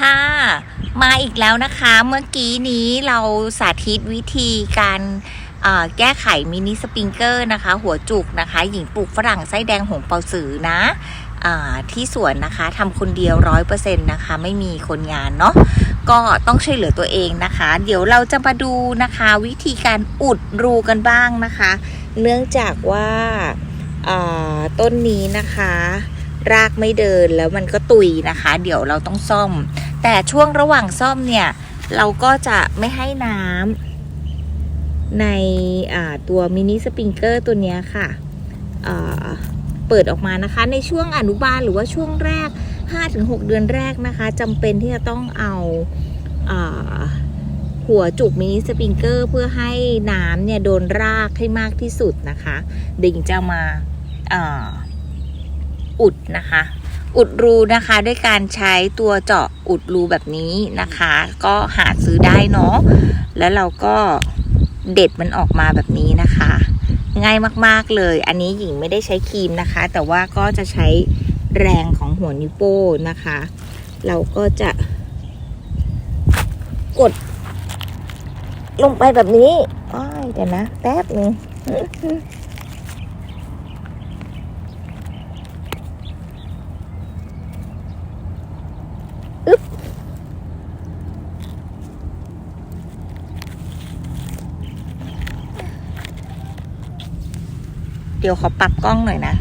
ค่ะ มาอีกแล้วนะคะ เมื่อกี้นี้เราสาธิตวิธีการแก้ไขมินิสปริงเกอร์นะคะ หัวจุกนะคะ หญิงปลูกฝรั่งไส้แดงหงเปาสือนะที่สวนนะคะทำคนเดียวร้อยเปอร์เซ็นต์นะคะ ไม่มีคนงานเนาะก็ต้องช่วยเหลือตัวเองนะคะ เดี๋ยวเราจะมาดูนะคะ วิธีการอุดรูกันบ้างนะคะ เนื่องจากว่าต้นนี้นะคะ รากไม่เดินแล้วมันก็ตุยนะคะ เดี๋ยวเราต้องซ่อม แต่ช่วงระหว่างซ่อมเนี่ย เราก็จะไม่ให้น้ำในตัวมินิสปริงเกอร์ตัวนี้ค่ะเปิดออกมานะคะ ในช่วงอนุบาลหรือว่าช่วงแรก 5-6 เดือนแรกนะคะจำเป็นที่จะต้องเอาอาหัวจุกมินิสปริงเกอร์เพื่อให้น้ำเนี่ยโดนรากให้มากที่สุดนะคะ ดิ่งจะมาอาอุดนะคะ อุดรูนะคะด้วยการใช้ตัวเจาะอุดรูแบบนี้นะคะ ก็หาซื้อได้เนาะแล้วเราก็เด็ดมันออกมาแบบนี้นะคะ ง่ายมากๆเลย อันนี้หญิงไม่ได้ใช้ครีมนะคะ แต่ว่าก็จะใช้แรงของหัวนิ้วโป้นะคะ เราก็จะกด ลงไปแบบนี้อ้ายเดี๋ยวนะ แป๊บนึง เดี๋ยวขอปรับกล้องหน่อยนะ